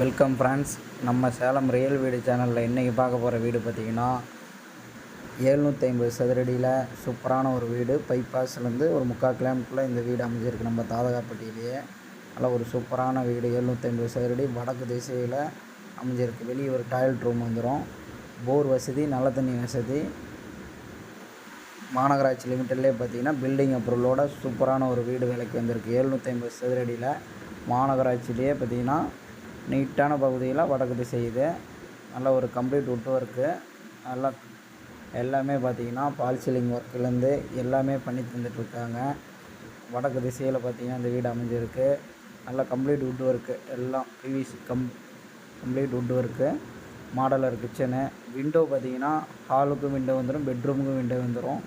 Welcome friends நம்ம Salem real வீடு சேனலில் இன்றைக்கி பார்க்க போகிற வீடு பார்த்திங்கன்னா ஏழ்நூற்றி ஐம்பது சதுரடியில் சூப்பரான ஒரு வீடு. பைபாஸ்லேருந்து ஒரு முக்கால் கிலோமீட்டரில் இந்த வீடு அமைஞ்சிருக்கு நம்ம தாதகாப்பட்டியிலேயே. நல்ல ஒரு சூப்பரான வீடு. எழுநூற்றி ஐம்பது சதுரடி வடக்கு திசையில் அமைஞ்சிருக்கு. வெளியே ஒரு டாய்லெட் ரூம் வந்துடும் போர் வசதி நல்ல தண்ணி வசதி. மாநகராட்சி லிமிட்டட்லேயே பார்த்தீங்கன்னா பில்டிங் அப்ரூவலோட சூப்பரான ஒரு வீடு விலைக்கு வந்திருக்கு. எழுநூற்றி ஐம்பது சதுரடியில் மாநகராட்சியிலேயே பார்த்தீங்கன்னா நீட்டான பகுதியில் வடக்கு திசை இது. நல்ல ஒரு கம்ப்ளீட் உட் ஒர்க்கு நல்லா எல்லாமே பார்த்தீங்கன்னா பால் சீலிங் ஒர்க்குலேருந்து எல்லாமே பண்ணி தந்துட்டுருக்காங்க. வடக்கு திசையில் பார்த்தீங்கன்னா இந்த வீடு அமைஞ்சிருக்கு. நல்லா கம்ப்ளீட் உட் ஒர்க்கு எல்லாம் PVC cum complete wood work modular kitchen window பார்த்தீங்கன்னா ஹாலுக்கும் விண்டோ வந்துடும் பெட்ரூமுக்கும் விண்டோ வந்துடும்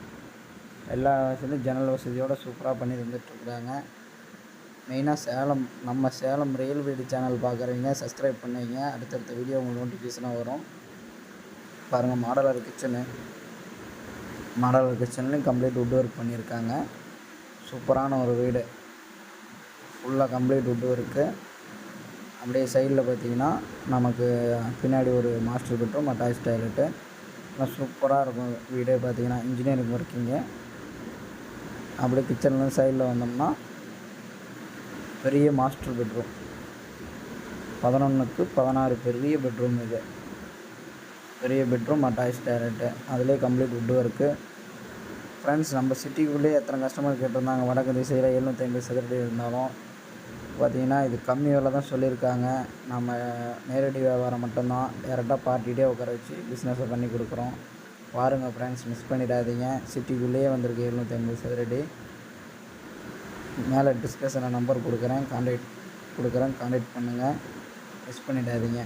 எல்லா வசதியும் ஜன்னல் வசதியோடு சூப்பராக பண்ணி தந்துட்டுருக்குறாங்க மெயினாக சேலம் நம்ம சேலம் ரியல் வீடு சேனல் பார்க்குறவங்க சப்ஸ்கிரைப் பண்ணுவீங்க அடுத்தடுத்த வீடியோ உங்களுக்கு நோட்டிஃபிகேஷனாக வரும். பாருங்கள் மாடலர் கிச்சனு மாடலர் கிச்சன்லேயும் கம்ப்ளீட் உட் ஒர்க் பண்ணியிருக்காங்க. சூப்பரான ஒரு வீடு. ஃபுல்லாக கம்ப்ளீட் உட் ஒர்க்கு அப்படியே சைடில் பார்த்தீங்கன்னா நமக்கு பின்னாடி ஒரு மாஸ்டர் பெட்ரூம் அட்டாச் டாய்லெட்டு நல்லா சூப்பராக இருக்கும் வீடே பார்த்தீங்கன்னா இன்ஜினியரிங் ஒர்க்கிங்கு அப்படியே கிச்சன்லேருந்து சைடில் வந்தோம்னா பெரிய மாஸ்டர் பெட்ரூம். பதினொன்றுக்கு பதினாறு பெரிய பெட்ரூம் இது. பெரிய பெட்ரூம் அட்டாச் டாய்லெட்டு அதிலே கம்ப்ளீட் உட் ஒர்க்கு ஃப்ரெண்ட்ஸ் நம்ம சிட்டிக்குள்ளேயே எத்தனை கஸ்டமர் கேட்டிருந்தாங்க? வடக்கு திசையில் எழுநூற்றி ஐம்பது சதுரடி இருந்தாலும் பார்த்தீங்கன்னா இது கம்மி விலை தான் சொல்லியிருக்காங்க. நம்ம நேரடி வியாபாரம் மட்டும்தான். டேரெக்டாக பார்ட்டிகிட்டே உட்கார வச்சு பிஸ்னஸை பண்ணி கொடுக்குறோம். பாருங்கள் ஃப்ரெண்ட்ஸ் மிஸ் பண்ணிடாதீங்க. சிட்டிக்குள்ளேயே வந்திருக்கு எழுநூற்றி ஐம்பது சதுரடி மேலே டிஸ்கஷனில் நம்பர் கொடுக்குறேன். கான்டாக்ட் கொடுக்குறேன். காண்டாக்ட் பண்ணுங்கள் மிஸ் பண்ணிடாதீங்க.